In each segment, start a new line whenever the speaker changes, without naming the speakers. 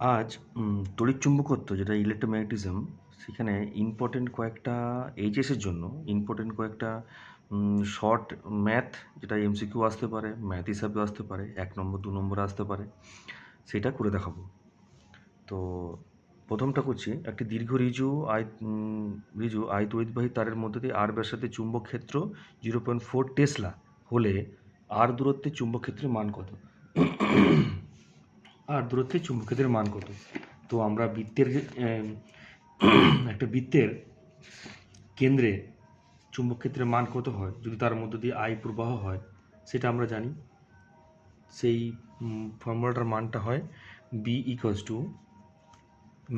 আজ তড়িৎচুম্বকত্ব, যেটা ইলেকট্রোম্যাগনেটিজম সেখানে ইম্পর্টেন্ট কয়েকটা এইচএসের জন্য ইম্পর্টেন্ট কয়েকটা শর্ট ম্যাথ যেটা এমসিকিউ আসতে পারে ম্যাথ হিসাবে আসতে পারে, এক নম্বর, দু নম্বর আসতে পারে, সেটা করে দেখাবো। তো প্রথমটা করছি, একটি দীর্ঘ রিজু আয় রিজু আয় তড়িৎবাহী তারের মধ্যে দিয়ে আর ব্যাসার্ধে চুম্বক ক্ষেত্র জিরো পয়েন্ট ফোর টেসলা হলে আর দূরত্বে চুম্বক ক্ষেত্রের মান কত? আর দূরত্বে চুম্বক ক্ষেত্রের মান কত? তো আমরা বৃত্তের একটা বৃত্তের কেন্দ্রে চুম্বক ক্ষেত্রের মান কত হয়? যদি তার মধ্য দিয়ে আই প্রবাহ হয়, সেটা আমরা জানি। সেই ফর্মুলাটার মানটা হয় B equals to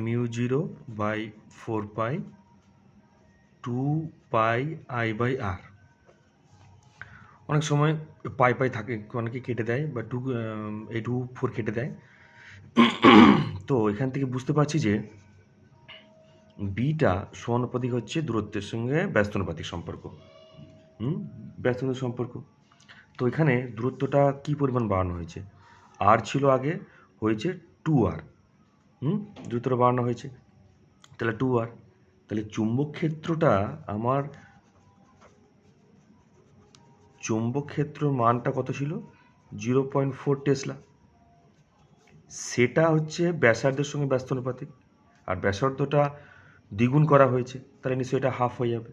mu zero by four pi two pi I by R অনেক সময় পাই পাই থাকে, অনেকে কেটে দেয় বা টু এই টু ফোর কেটে দেয়। তো এখান থেকে বুঝতে পারছি যে বিটা সমানুপাতিক হচ্ছে দূরত্বের সঙ্গে ব্যস্তানুপাতিক সম্পর্ক। হুম? ব্যস্তানুপাতিক সম্পর্ক। তো এখানে দূরত্বটা কি পরিমাণ বাড়ানো হয়েছে? আর ছিল আগে, হয়েছে টু আর হুম? দূরত্বটা বাড়ানো হয়েছে। তাহলে টু আর তাহলে চুম্বক ক্ষেত্রটা আমার চুম্বক ক্ষেত্র মানটা কত ছিল? জিরো পয়েন্ট ফোর টেসলা সেটা হচ্ছে ব্যাসার্ধের সঙ্গে ব্যস্ত অনুপাতিক। আর ব্যাসার্ধটা দ্বিগুণ করা হয়েছে, তাহলে নিশ্চয়ই এটা হাফ হয়ে যাবে।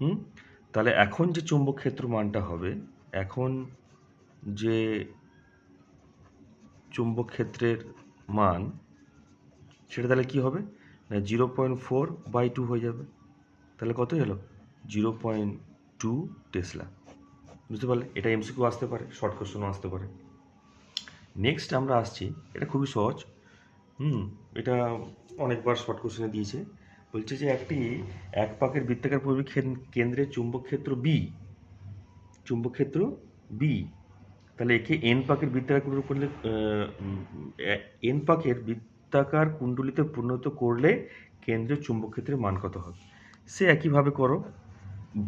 হুম? তাহলে এখন যে চুম্বক ক্ষেত্র মানটা হবে, এখন যে চুম্বক ক্ষেত্রের মান, সেটা তাহলে কি হবে? না zero point four by two হয়ে যাবে। তাহলে কত এলো জিরো পয়েন্ট টু টেসলা বুঝতে পারলে? এটা এমসিকিউ আসতে পারে শর্ট কোশ্চেনও আসতে পারে। নেক্সট আমরা আসছি, এটা খুবই সহজ। হুম, এটা অনেকবার শর্ট কোশ্চেনে দিয়েছে। বলছে যে একটি এক পাকের বৃত্তাকার পরিবেশ কেন্দ্রে চুম্বক ক্ষেত্র বি চুম্বক ক্ষেত্র বি তাহলে একে এন পাকের বৃত্তাকার কুণ্ডলী করলে এন পাকের বৃত্তাকার কুণ্ডলিতে পরিণত করলে কেন্দ্রের চুম্বক ক্ষেত্রের মান কত হবে? সে একইভাবে করো।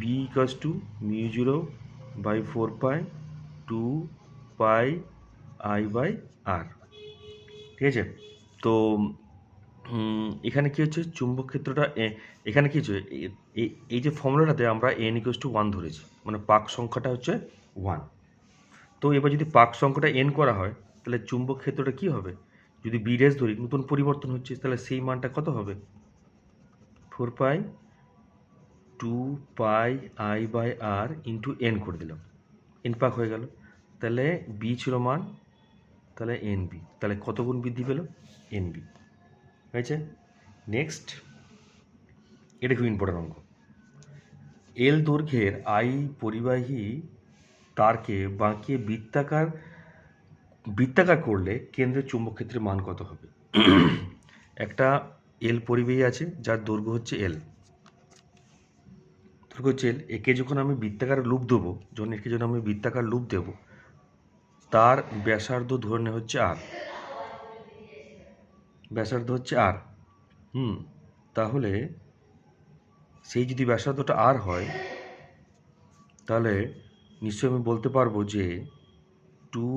B equals to mu zero by four pi two pi I by R, ঠিক আছে? তো এখানে কি হচ্ছে? চুম্বক ক্ষেত্রটা এখানে কি হচ্ছে? এই যে ফর্মুলাটাতে আমরা এন ইকুয়াস টু ওয়ান ধরেছি মানে পাক সংখ্যাটা হচ্ছে ওয়ান তো এবার যদি পাক সংখ্যাটা এন করা হয়, তাহলে চুম্বক ক্ষেত্রটা কি হবে? যদি বি ড্যাশ ধরি, নতুন পরিবর্তন হচ্ছে, তাহলে সেই মানটা কত হবে? Four pi two pi I by R into N করে দিলাম। এন পাক হয়ে গেল। তাহলে বি ছিল মান তাহলে এন বি তাহলে কত গুণ বৃদ্ধি পেল? এন বি হয়েছে? নেক্সট এটা খুব ইম্পর্টেন্ট অঙ্ক। এল দৈর্ঘ্যের আই পরিবাহী তারকে বাঁকিয়ে বৃত্তাকার বৃত্তাকার করলে কেন্দ্রের চুম্বক ক্ষেত্রের মান কত হবে? একটা এল পরিবাহী আছে, যার দৈর্ঘ্য হচ্ছে এল দৈর্ঘ্য হচ্ছে এল একে যখন আমি বৃত্তাকার লুপ দেবো, যখন একে যখন আমি বৃত্তাকার লুপ দেবো তার ব্যাসার্ধ ধরে নেওয়া হচ্ছে আর। ব্যাসার্ধ হচ্ছে আর। হুম, তাহলে সেই যদি ব্যাসার্ধটা আর হয়, তাহলে নিশ্চয়ই আমি বলতে পারব যে two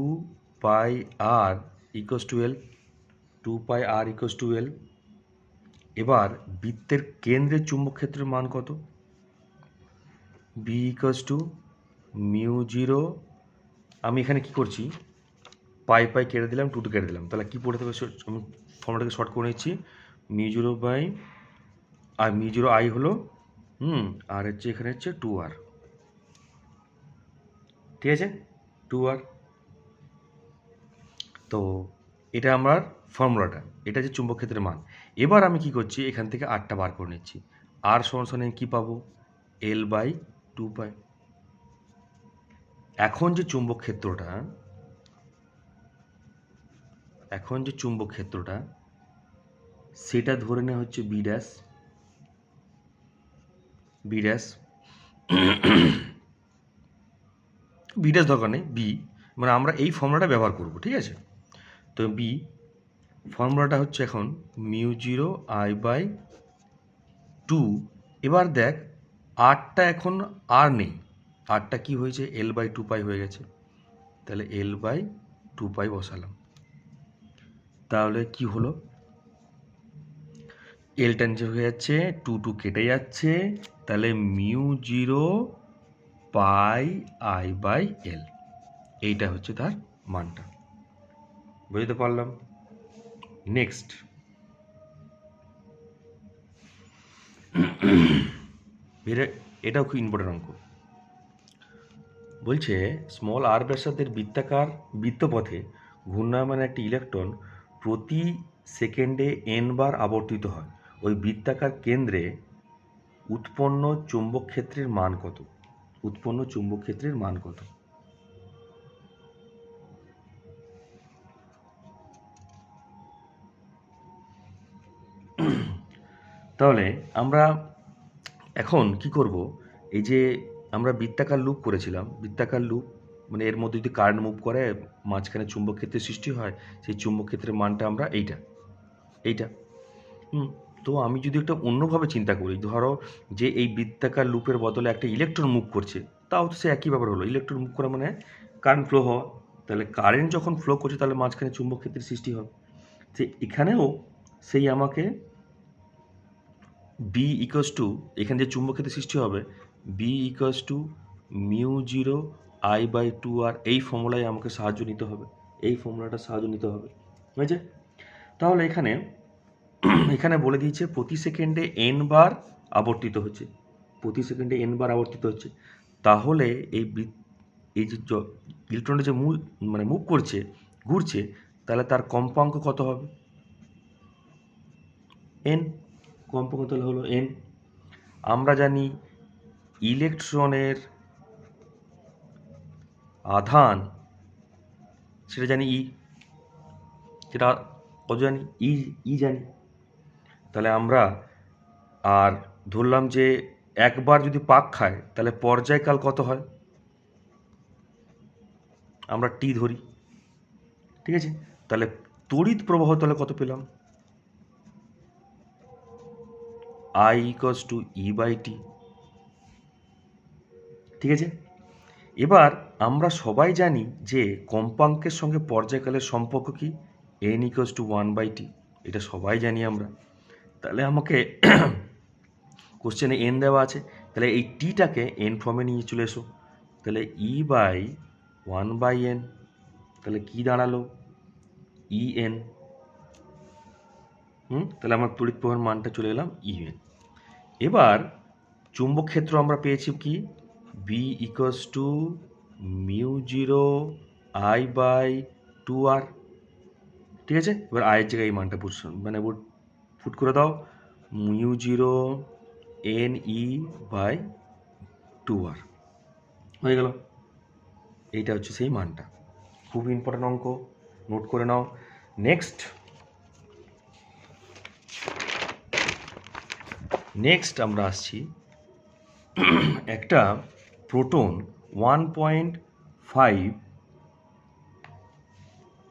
pi R equals to L two pi R equals to L এবার বৃত্তের কেন্দ্রে চুম্বক ক্ষেত্রের মান কত? B equals to mu zero আমি এখানে কি করছি? পাই পাই কেটে দিলাম টু টু কেটে দিলাম। তাহলে কী পড়ে থাকবে? আমি ফর্মটাকে শর্ট করে নিচ্ছি। Mu zero by R mu zero I হলো, হুম, আর হচ্ছে এখানে হচ্ছে টু আর। ঠিক আছে? Two R. তো এটা আমার ফর্মুলাটা, এটা যে চুম্বক ক্ষেত্রের মান। এবার আমি কি করছি? এখান থেকে আটটা বার করে নিচ্ছি। আর সমান সমান কী পাবো? এল বাই টু পাই এখন যে চুম্বক ক্ষেত্রটা, এখন যে চুম্বক ক্ষেত্রটা, সেটা ধরে নেওয়া হচ্ছে B dash B dash B dash দরকার নেই বি মানে আমরা এই ফর্মুলাটা ব্যবহার করব, ঠিক আছে? তো বি ফর্মুলাটা হচ্ছে এখন mu zero I by two. এবার দেখ আরটা এখন আর নেই। আটটা কি হয়েছে? এল বাই টু পাই হয়ে গেছে। তাহলে এল বাই টু পাই বসালাম। তাহলে কি হলো? এলটা নিচে হয়ে যাচ্ছে টু টু কেটে যাচ্ছে, তাহলে mu zero pi I by L এইটা হচ্ছে তার মানটা। বুঝতে পারলাম? নেক্সট এটাও খুব ইম্পর্টেন্ট অঙ্ক। বলছে স্মল আর ব্যাসার্ধের বৃত্তাকার বৃত্তপথে ঘূর্ণায়মান একটি ইলেকট্রন প্রতি সেকেন্ডে এন বার আবর্তিত হয়। ওই বৃত্তাকার কেন্দ্রে উৎপন্ন চুম্বক ক্ষেত্রের মান কত? উৎপন্ন চুম্বক ক্ষেত্রের মান কত? তাহলে আমরা এখন কি করব? এই যে আমরা বৃত্তাকার লুপ করেছিলাম। বৃত্তাকার লুপ মানে এর মধ্যে যদি কারেন্ট মুভ করে, মাঝখানে চুম্বক ক্ষেত্রের সৃষ্টি হয়, সেই চুম্বক ক্ষেত্রের মানটা আমরা এইটা এইটা। তো আমি যদি একটা অন্যভাবে চিন্তা করি, ধরো যে এই বৃত্তাকার লুপের বদলে একটা ইলেকট্রন মুভ করছে, তাও তো সে একই ব্যাপার হলো। ইলেকট্রন মুভ করা মানে কারেন্ট ফ্লো হওয়া। তাহলে কারেন্ট যখন ফ্লো করছে, তাহলে মাঝখানে চুম্বক ক্ষেত্রের সৃষ্টি হবে সে এখানেও সেই আমাকে বি ইকোয়াস টু এখানে যে চুম্বক ক্ষেত্রের সৃষ্টি হবে B equals to mu zero I by two R এই ফর্মুলায় আমাকে সাহায্য নিতে হবে, এই ফর্মুলাটা সাহায্য নিতে হবে, হয়েছে? তাহলে এখানে এখানে বলে দিয়েছে প্রতি সেকেন্ডে এন বার আবর্তিত হচ্ছে, প্রতি সেকেন্ডে এন বার আবর্তিত হচ্ছে, তাহলে এই এই যে ইলেকট্রনটা যে মূল মানে মুভ করছে, ঘুরছে, তাহলে তার কম্পাঙ্ক কত হবে? এন কম্পাঙ্ক তাহলে হলো এন আমরা জানি ইলেকট্রনের আধান, সেটা জানি ই সেটা কত জানি? ই ই জানি। তাহলে আমরা আর ধরলাম যে একবার যদি পাক খায়, তাহলে পর্যায়কাল কত হয়? আমরা টি ধরি। ঠিক আছে? তাহলে তড়িৎ প্রবাহ তাহলে কত পেলাম? I equals to E by T ঠিক আছে? এবার আমরা সবাই জানি যে কম্পাঙ্কের সঙ্গে পর্যায়কালের সম্পর্ক কি? N equals to one by T এটা সবাই জানি আমরা। তাহলে আমাকে কোশ্চেনে এন দেওয়া আছে। তাহলে এই টিটাকে এন ফর্মে নিয়ে চলে এসো। তাহলে E by one by N তাহলে কি দাঁড়াল? ই এন হুম? তাহলে আমার তড়িৎ প্রবাহের মানটা চলে এলাম ই এন এবার চুম্বক ক্ষেত্র আমরা পেয়েছি কি? B equals to mu zero I by two R ঠিক আছে? এবার আয়ের জায়গায় এই মানটা পুট মানে ফুট করে দাও। Mu zero N E by two R হয়ে গেল। এইটা হচ্ছে সেই মানটা। খুব ইম্পর্টেন্ট অঙ্ক। নোট করে নাও। নেক্সট নেক্সট আমরা আসছি, একটা proton one point five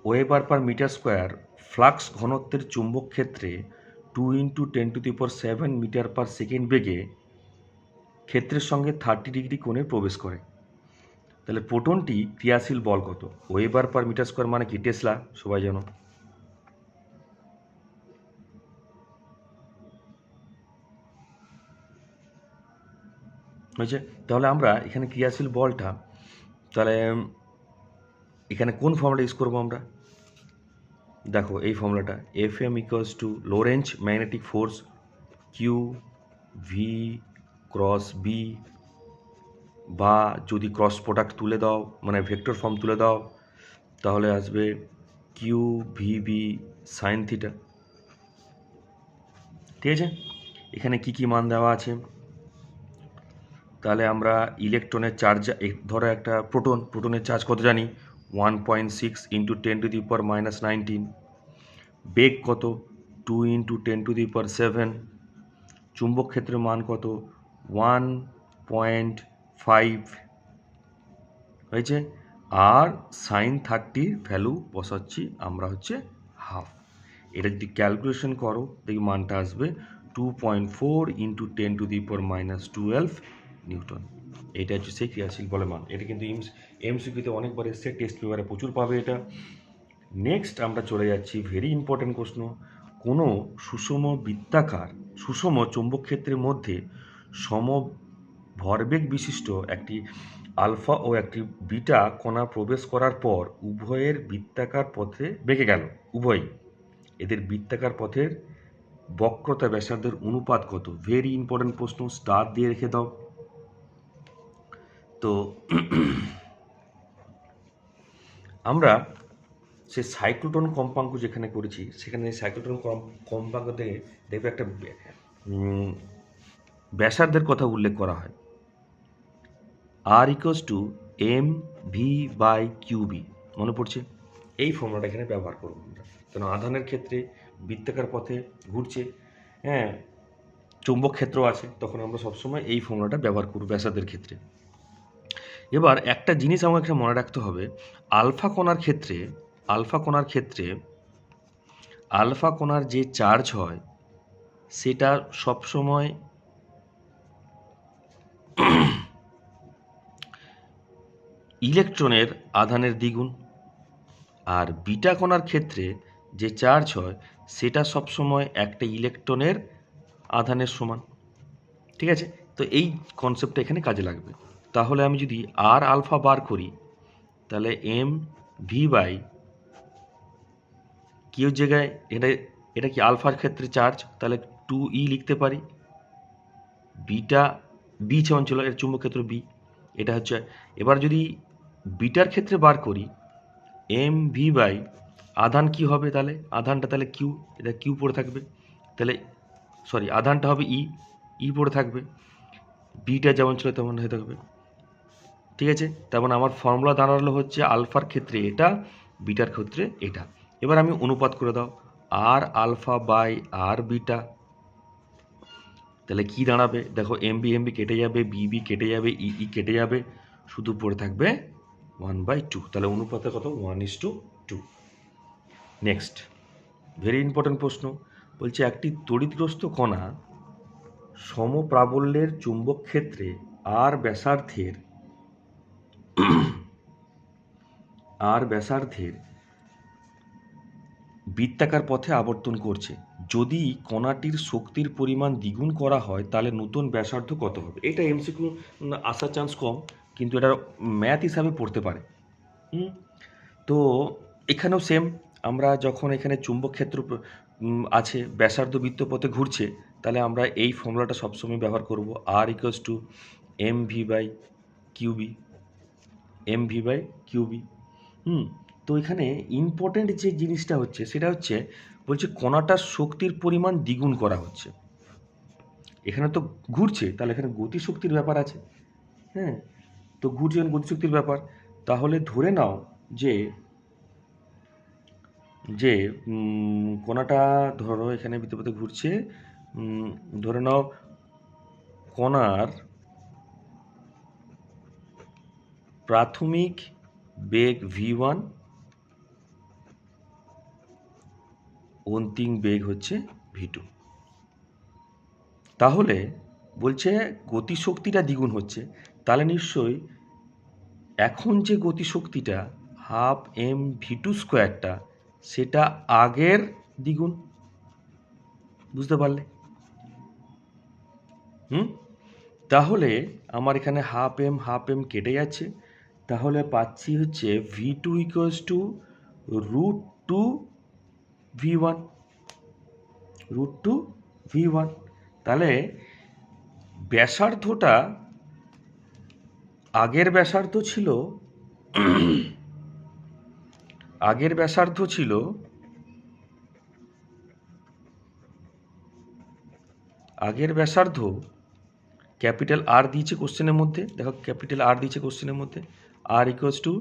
weber per metre square flux ঘনত্বের চুম্বক ক্ষেত্রে two into ten to the power seven metre per second বেগে ক্ষেত্রের সঙ্গে থার্টি ডিগ্রি কোণে প্রবেশ করে। তাহলে প্রোটনটি ক্রিয়াশীল বল কত? ওয়েবার পার মিটার স্কোয়ার মানে কি? টেসলা সবাই জানো। হয়েছে তাহলে আমরা এখানে ক্রিয়াশীল বলটা, তাহলে এখানে কোন ফর্মুলা ইউজ করব আমরা? দেখো, এই ফর্মুলাটা F M equals to Lorentz magnetic force Q V cross B বা যদি ক্রস প্রোডাক্ট তুলে দাও মানে ভেক্টর ফর্ম তুলে দাও, তাহলে আসবে Q V B sine theta ঠিক আছে? এখানে কি কি মান দেওয়া আছে? তাহলে আমরা ইলেকট্রনের চার্জ ধরো একটা প্রোটন প্রোটনের চার্জ কত জানি? One point six into ten to the power minus nineteen বেগ কত? Two into ten to the power seven চুম্বক ক্ষেত্রের মান কত? ওয়ান পয়েন্ট ফাইভ হয়েছে? আর সাইন থার্টির ভ্যালু বসাচ্ছি আমরা হচ্ছে হাফ এটা যদি ক্যালকুলেশন করো, দেখি মানটা আসবে। Two point four into ten to the power minus twelve newton. এটা হচ্ছে সেই ক্রিয়াশীল বলে মান। এটা কিন্তু এমস এমসিকিউতে অনেকবার এসছে টেস্ট পেপারে প্রচুর পাবে এটা। নেক্সট আমরা চলে যাচ্ছি ভেরি ইম্পর্টেন্ট প্রশ্ন। কোনো সুষম বৃত্তাকার, সুষম চৌম্বক ক্ষেত্রের মধ্যে সম ভরবেগ বিশিষ্ট একটি আলফা ও একটি বিটা কণা প্রবেশ করার পর উভয়ের বৃত্তাকার পথে বেঁকে গেল। উভয়ই। এদের বৃত্তাকার পথের বক্রতা ব্যাসার্ধের অনুপাত কত? ভেরি ইম্পর্টেন্ট প্রশ্ন স্টার দিয়ে রেখে দাও। তো আমরা সে সাইক্লোটন কম্পাঙ্ক যেখানে করেছি, সেখানে সাইক্লোটন কম্পাঙ্ক থেকে দেখবে একটা ব্যাসার্ধের কথা উল্লেখ করা হয়। R equals to M V by QB মনে পড়ছে? এই ফর্মুলাটা এখানে ব্যবহার করব আমরা। কেন আধানের ক্ষেত্রে বৃত্তাকার পথে ঘুরছে হ্যাঁ চুম্বক ক্ষেত্র আছে, তখন আমরা সবসময় এই ফর্মুলাটা ব্যবহার করব ব্যাসার্ধের ক্ষেত্রে। এবার একটা জিনিস আমাকে একটা মনে রাখতে হবে। আলফা কোণার ক্ষেত্রে, আলফা কোণার ক্ষেত্রে আলফা কোণার যে চার্জ হয়, সেটা সবসময় ইলেকট্রনের আধানের দ্বিগুণ। আর বিটা কণার ক্ষেত্রে যে চার্জ হয়, সেটা সবসময় একটা ইলেকট্রনের আধানের সমান। ঠিক আছে? তো এই কনসেপ্টটা এখানে কাজে লাগবে। তাহলে আমি যদি আর আলফা বার করি, তাহলে এম ভি বাই কিউ জায়গায় এটা এটা কি আলফার ক্ষেত্রে চার্জ তাহলে টু ই লিখতে পারি। বিটা বি যেমন ছিল এর চুম্বক ক্ষেত্র বি এটা হচ্ছে, এবার যদি বিটার ক্ষেত্রে বার করি এম ভি বাই আধান কি হবে তাহলে? আধানটা তাহলে কিউ এটা কিউ পড়ে থাকবে। তাহলে সরি আধানটা হবে ই ই পড়ে থাকবে। বিটা যেমন ছিল তেমন হয়ে থাকবে। ঠিক আছে? তার মানে আমার ফর্মুলা দাঁড়াল হচ্ছে আলফার ক্ষেত্রে এটা, বিটার ক্ষেত্রে এটা। এবার আমি অনুপাত করে দাও। R alpha by R beta তাহলে কি দাঁড়াবে? দেখো এম বি এম বি কেটে যাবে বি বি কেটে যাবে ই ই কেটে যাবে। শুধু পড়ে থাকবে ওয়ান বাই টু তাহলে অনুপাতে কত? One is to two next very important প্রশ্ন। বলছে, একটি তড়িৎগ্রস্ত কণা সমপ্রাবল্যের চুম্বক ক্ষেত্রে আর ব্যাসার্ধের আর ব্যাসার্ধের বৃত্তাকার পথে আবর্তন করছে। যদি কণাটির শক্তির পরিমাণ দ্বিগুণ করা হয়, তাহলে নতুন ব্যাসার্ধ কত হবে? এটা এমসিকিউ আসার চান্স কম, কিন্তু এটা ম্যাথ হিসাবে পড়তে পারে। তো এখানেও সেম আমরা যখন এখানে চুম্বক ক্ষেত্র আছে, ব্যাসার্ধ বৃত্তপথে ঘুরছে, তাহলে আমরা এই ফর্মুলাটা সবসময় ব্যবহার করব R equals to M V by QB M V by QB hmm, তো এখানে ইম্পর্ট্যান্ট যে জিনিসটা হচ্ছে, সেটা হচ্ছে, বলছে কণাটার শক্তির পরিমাণ দ্বিগুণ করা হচ্ছে। এখানে তো ঘুরছে, তাহলে এখানে গতিশক্তির ব্যাপার আছে। হ্যাঁ তো ঘুরছে গতিশক্তির ব্যাপার। তাহলে ধরে নাও যে যে কণাটা ধরো এখানে বৃত্তপথে ঘুরছে ধরে নাও কণার প্রাথমিক বেগ ভি ওয়ান অন্তিম বেগ হচ্ছে ভি টু তাহলে বলছে গতিশক্তিটা দ্বিগুণ হচ্ছে, তাহলে নিশ্চয়ই এখন যে গতিশক্তিটা হাফ এম ভি টু স্কোয়ারটা, সেটা আগের দ্বিগুণ। বুঝতে পারলে? হুম? তাহলে আমার এখানে হাফ এম হাফ এম কেটে যাচ্ছে। তাহলে পাচ্ছি হচ্ছে V two equals to root two V one root two V one তাহলে ব্যাসার্ধটা আগের ব্যাসার্ধ ছিল, আগের ব্যাসার্ধ ছিল আগের ব্যাসার্ধ ক্যাপিটাল আর দিয়েছে কোশ্চেনের মধ্যে। দেখো, ক্যাপিটাল আর দিয়েছে কোশ্চেনের মধ্যে। R equals to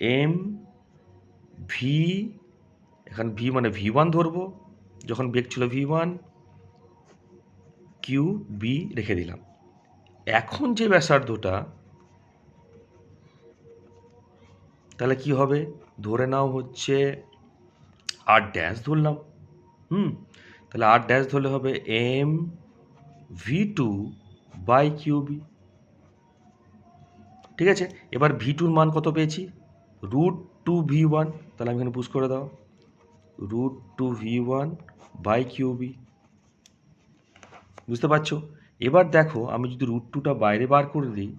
M V এখন ভি মানে ভি ওয়ান ধরবো, যখন বেগ ছিল ভি ওয়ান কিউ বি রেখে দিলাম। এখন যে ব্যাসার্ধটা, তাহলে কি হবে? ধরে নাও হচ্ছে আর ড্যাশ ধরলাম, হুম? তাহলে আর ড্যাশ ধরলে হবে M V two by QB ঠিক আছে? এবার ভি টুর মান কত পেয়েছি? রুট টু ভি ওয়ান তাহলে আমি এখানে পুশ করে দাও। Root two V one by QB বুঝতে পারছ? এবার দেখো, আমি যদি রুট টুটা বাইরে বার করে দিই,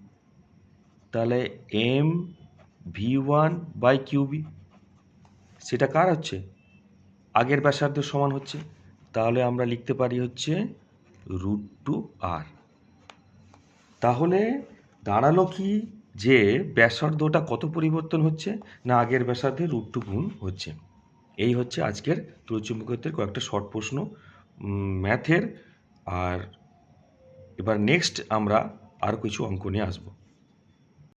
তাহলে M V one by QB সেটা কার হচ্ছে? আগের ব্যাসার্ধের সমান হচ্ছে। তাহলে আমরা লিখতে পারি হচ্ছে রুট টু আর তাহলে দাঁড়াল কি? যে ব্যাসার্ধটা কত পরিবর্তন হচ্ছে না আগের ব্যাসার্ধে রুট গুণ হচ্ছে। এই হচ্ছে আজকের তড়িৎচুম্বকত্বের কয়েকটা শর্ট প্রশ্ন। ম্যাথের আর এবার নেক্সট আমরা আর কিছু অঙ্ক নিয়ে আসব।